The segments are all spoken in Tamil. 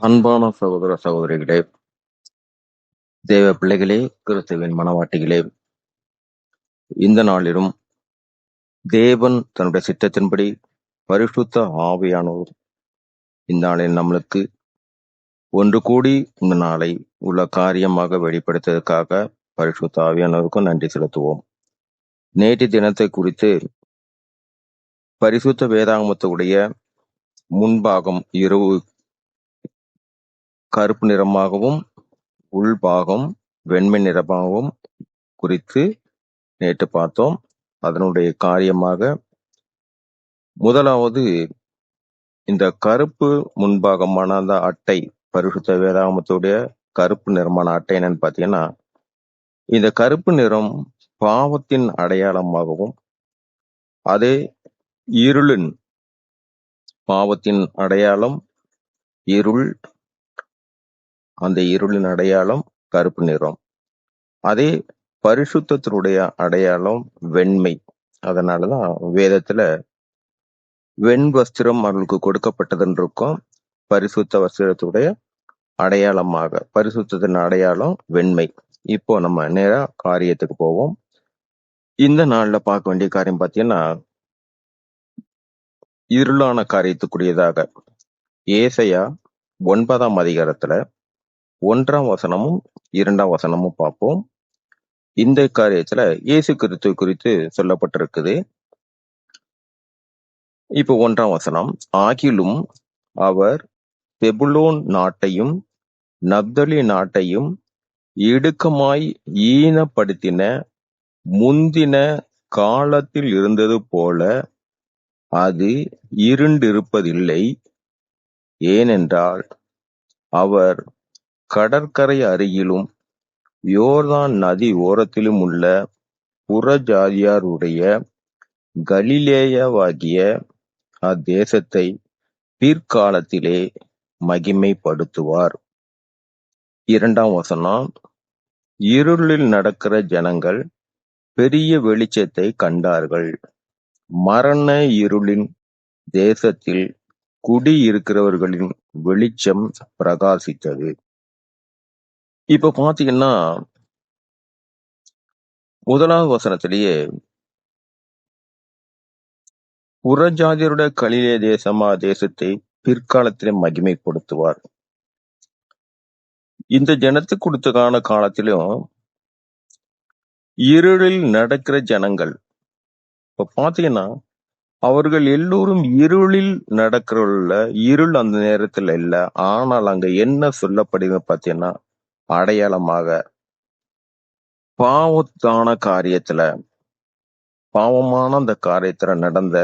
அன்பான சகோதர சகோதரிகளே தேவ பிள்ளைகளே கிறிஸ்துவின் மனவாட்டிகளே இந்த நாளிலும் தேவன் தன்னுடைய சித்தத்தின்படி பரிசுத்த ஆவியானோர் இந்த நாளில் நம்மளுக்கு ஒன்று கூடி இந்த நாளை உள்ள காரியமாக வெளிப்படுத்துவதற்காக பரிசுத்த ஆவியானவருக்கும் நன்றி செலுத்துவோம். நேற்று தினத்தை குறித்து பரிசுத்த வேதாங்கத்துடைய முன்பாகம் இரவு கருப்பு நிறமாகவும் உள்பாகம் வெண்மை நிறமாகவும் குறித்து நேற்று பார்த்தோம். அதனுடைய காரியமாக முதலாவது இந்த கருப்பு முன்பாகமான அந்த அட்டை பரிசுத்த வேதாகமத்துடைய கருப்பு நிறமான அட்டை என்னன்னு பார்த்தீங்கன்னா இந்த கருப்பு நிறம் பாவத்தின் அடையாளமாகவும் அதே இருளின் பாவத்தின் அடையாளம் இருள் அந்த இருளின் அடையாளம் கருப்பு நிறம். அதே பரிசுத்தத்தினுடைய அடையாளம் வெண்மை. அதனாலதான் வேதத்துல வெண் வஸ்திரம் அவர்களுக்கு கொடுக்கப்பட்டதுன்னு இருக்கும் பரிசுத்த வஸ்திரத்துடைய அடையாளமாக பரிசுத்தத்தின் அடையாளம் வெண்மை. இப்போ நம்ம நேரா காரியத்துக்கு போவோம். இந்த நாள்ல பார்க்க வேண்டிய காரியம் பார்த்தீங்கன்னா இருளான காரியத்துக்குரியதாக. ஏசையா ஒன்பதாம் அதிகாரத்துல ஒன்றாம் வசனமும் இரண்டாம் வசனமும் பார்ப்போம். இந்த காரியத்துல இயேசு கிறிஸ்து குறித்து சொல்லப்பட்டிருக்குது. இப்போ ஒன்றாம் வசனம் ஆகிலும் அவர் செபுலோன் நாட்டையும் நப்தலி நாட்டையும் இடுக்கமாய் ஈனப்படுத்தின முந்தின காலத்தில் இருந்தது போல அது இருண்டிருப்பதில்லை. ஏனென்றால் அவர் கடற்கரை அருகிலும் யோர்தான் நதி ஓரத்திலும் உள்ள புறஜாதியாருடைய கலிலேயவாகிய அத்தேசத்தை பிற்காலத்திலே மகிமைப்படுத்துவார். இரண்டாம் வசனம் இருளில் நடக்கிற ஜனங்கள் பெரிய வெளிச்சத்தை கண்டார்கள். மரண இருளின் தேசத்தில் குடியிருக்கிறவர்களின் வெளிச்சம் பிரகாசித்தது. இப்ப பாத்தீங்கன்னா முதலாவது வசனத்திலேயே புறஜாதியருடைய கலிலே தேசமா தேசத்தை பிற்காலத்திலே மகிமைப்படுத்துவார். இந்த ஜனத்துக்கு கொடுத்ததான காலத்திலும் இருளில் நடக்கிற ஜனங்கள் இப்ப பாத்தீங்கன்னா அவர்கள் எல்லோரும் இருளில் நடக்கிறவர்கள இருள் அந்த நேரத்துல இல்ல ஆனால் அங்க என்ன சொல்லப்படுது பாத்தீங்கன்னா அடையாளமாக பாவத்தான காரியத்துல பாவமான அந்த காரியத்துல நடந்த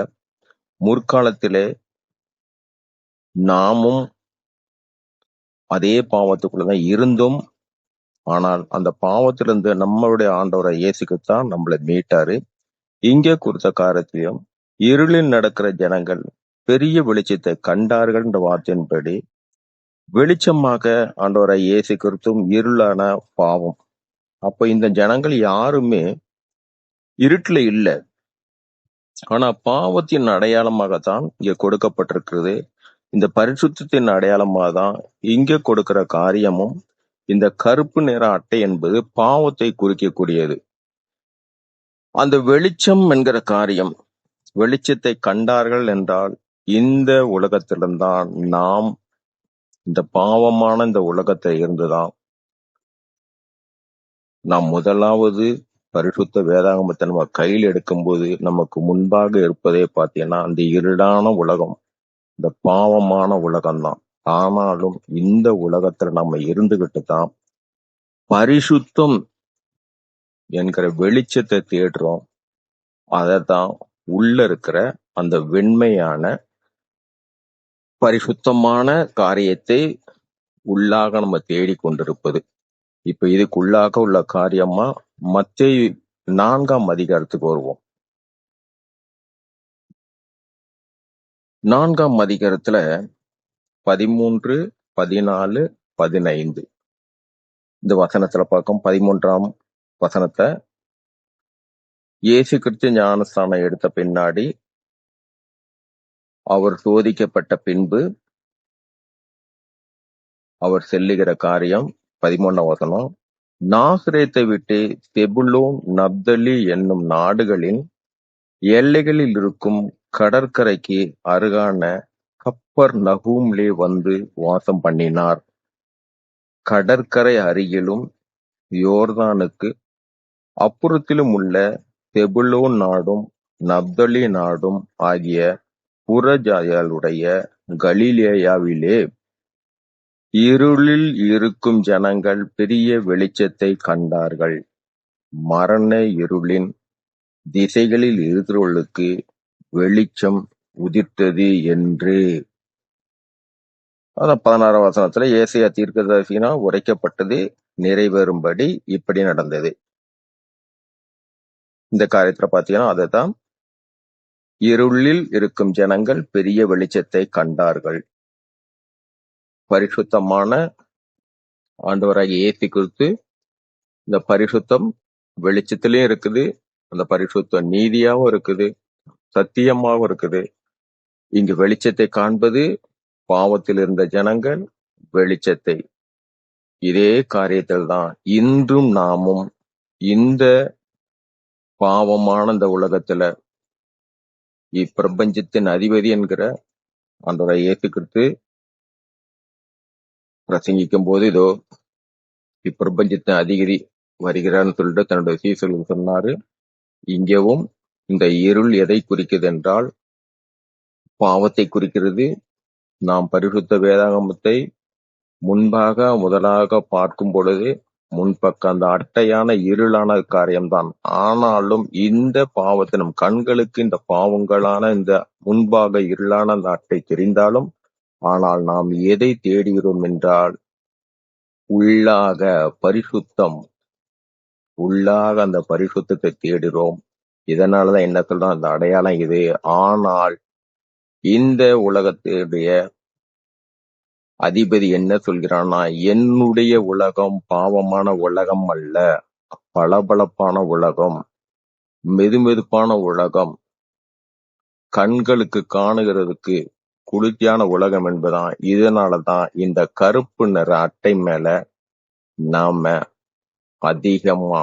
முற்காலத்திலே நாமும் அதே பாவத்துக்குள்ளதான் இருந்தும் ஆனால் அந்த பாவத்திலிருந்து நம்மளுடைய ஆண்டவரை இயேசுக்குத்தான் நம்மளை மீட்டாரு. இங்கே கொடுத்த காரியத்திலையும் இருளில் நடக்கிற ஜனங்கள் பெரிய வெளிச்சத்தை கண்டார்கள் என்ற வார்த்தையின்படி வெளிச்சமாக ஆண்டவரை இயேசு கிறிஸ்துவும் இருளான பாவம். அப்ப இந்த ஜனங்கள் யாருமே இருட்டுல இல்ல. ஆனா பாவத்தின் அடையாளமாகத்தான் இங்க கொடுக்கப்பட்டிருக்கிறது. இந்த பரிசுத்தத்தின் அடையாளமாக தான் இங்க கொடுக்கிற காரியமும் இந்த கருப்பு நிற அட்டை என்பது பாவத்தை குறிக்கக்கூடியது. அந்த வெளிச்சம் என்கிற காரியம் வெளிச்சத்தை கண்டார்கள் என்றால் இந்த உலகத்திலிருந்தான் நாம் இந்த பாவமான இந்த உலகத்தை இருந்துதான் நாம் முதலாவது பரிசுத்த வேதாகமத்தை நம்ம கையில் எடுக்கும்போது நமக்கு முன்பாக இருப்பதே பார்த்தீங்கன்னா அந்த இருடான உலகம் இந்த பாவமான உலகம்தான். ஆனாலும் இந்த உலகத்துல நம்ம இருந்துகிட்டு தான் பரிசுத்தம் என்கிற வெளிச்சத்தை தேடுறோம். அதை தான் உள்ள இருக்கிற அந்த வெண்மையான பரிசுத்தமான காரியத்தை உள்ளாக நம்ம தேடிக் கொண்டிருப்பது இப்ப இதுக்குள்ளாக உள்ள காரியமா மத்திய நான்காம் அதிகாரத்துக்கு வருவோம். நான்காம் அதிகாரத்துல பதிமூன்று பதினாலு பதினைந்து. இந்த வசனத்துல பார்க்கும் பதிமூன்றாம் வசனத்தை. இயேசு கிறிஸ்து ஞானஸ்தானம் எடுத்த பின்னாடி அவர் சோதிக்கப்பட்ட பின்பு அவர் செல்லுகிற காரியம் பதிமூணாம் வசனம். நாசிரேத்தை விட்டு செபுலோன் நப்தலி என்னும் நாடுகளின் எல்லைகளில் இருக்கும் கடற்கரைக்கு அருகான கப்பர் நகூம்லே வந்து வாசம் பண்ணினார். கடற்கரை அருகிலும் யோர்தானுக்கு அப்புறத்திலும் உள்ள செபுலோன் நாடும் நப்தலி நாடும் ஆகிய புறஜாதிகளுடைய கலிலேயாவிலே இருளில் இருக்கும் ஜனங்கள் பெரிய வெளிச்சத்தைக் கண்டார்கள். மரண இருளின் திசைகளில் இருக்கிறவர்களுக்கு வெளிச்சம் உதிர்த்தது என்று. அதான் பதினாறாம் வசனத்துல ஏசையா தீர்க்கதரிசியினால் உரைக்கப்பட்டது நிறைவேறும்படி இப்படி நடந்தது. இந்த காரியத்துல பாத்தீங்கன்னா அதுதான் இருளில் இருக்கும் ஜனங்கள் பெரிய வெளிச்சத்தை கண்டார்கள். பரிசுத்தமான ஆண்டவராகிய இயேசு கிறிஸ்து இந்த பரிசுத்தம் வெளிச்சத்திலயும் இருக்குது அந்த பரிசுத்தம் நீதியாவும் இருக்குது சத்தியமாகவும் இருக்குது இங்கு வெளிச்சத்தை காண்பது பாவத்தில் இருந்த ஜனங்கள் வெளிச்சத்தை இதே காரியத்தில் தான் இன்றும் நாமும் இந்த பாவமான இந்த உலகத்துல இப்பிரபஞ்சத்தின் அதிபதி என்கிற அந்த ஏற்றுக்கிறது பிரசங்கிக்கும் போது இதோ இப்பிரபஞ்சத்தின் அதிகரி வருகிறான்னு சொல்லிட்டு தன்னுடைய சீசர்களுக்கு சொன்னாரு. இங்கேவும் இந்த இருள் எதை குறிக்கிறது என்றால் பாவத்தை குறிக்கிறது. நாம் பரிசுத்த வேதாகமத்தை முன்பாக முதலாக பார்க்கும் பொழுது முன்பக்க அந்த அட்டையான இருளான காரியம்தான். ஆனாலும் இந்த பாவத்தை நம் கண்களுக்கு இந்த பாவங்களான இந்த முன்பாக இருளான அந்த அட்டை தெரிந்தாலும் ஆனால் நாம் எதை தேடுகிறோம் என்றால் உள்ளாக பரிசுத்தம் உள்ளாக அந்த பரிசுத்தத்தை தேடுகிறோம். இதனாலதான் என்ன சொல்றோம் அந்த அடையாளம் இது. ஆனால் இந்த உலகத்துடைய அதிபதி என்ன சொல்கிறானா என்னுடைய உலகம் பாவமான உலகம் அல்ல பளபளப்பான உலகம் மெதுமெதுப்பான உலகம் கண்களுக்கு காணுகிறதுக்கு குளிர்ச்சியான உலகம் என்பதான் இதனாலதான் இந்த கருப்பு நிற அட்டை மேல நாம அதிகமா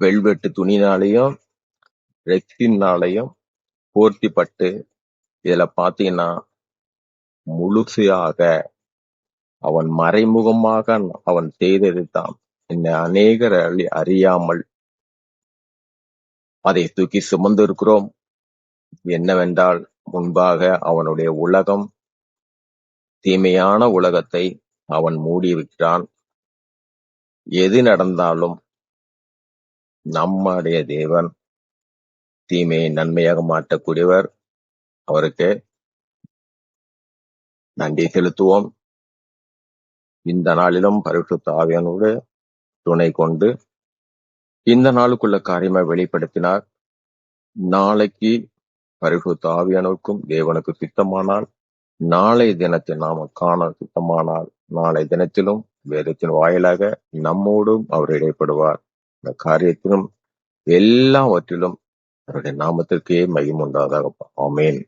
வெல்வெட்டு துணினாலையும் ரெக்ஸினாலையும் போர்த்திப்பட்டு இதுல பாத்தீங்கன்னா முழுசையாக அவன் மறைமுகமாக அவன் செய்தது என்னை அநேகர் அறி- அறியாமல் அதை தூக்கி சுமந்திருக்கிறோம். என்னவென்றால் முன்பாக அவனுடைய உலகம் தீமையான உலகத்தை அவன் மூடியிருக்கிறான் எது நடந்தாலும் நம்முடைய தேவன் தீமையை நன்மையாக மாற்றக்கூடியவர். அவருக்கு நன்றி செலுத்துவோம் இந்த நாளிலும் பரிசுத்த ஆவியானோடு துணை கொண்டு இந்த நாளுக்குள்ள காரியமா வெளிப்படுத்தினார். நாளைக்கு பரிசுத்த ஆவியானோருக்கும் தேவனுக்கு சித்தமானால் நாளை தினத்தை நாம காண சித்தமானால் நாளை தினத்திலும் வேதத்தின் வாயிலாக நம்மோடும் அவர் இடைப்படுவார். இந்த காரியத்திலும் எல்லாவற்றிலும் அவருடைய நாமத்திற்கே மகிமுண்டாதாக ஆமேன்.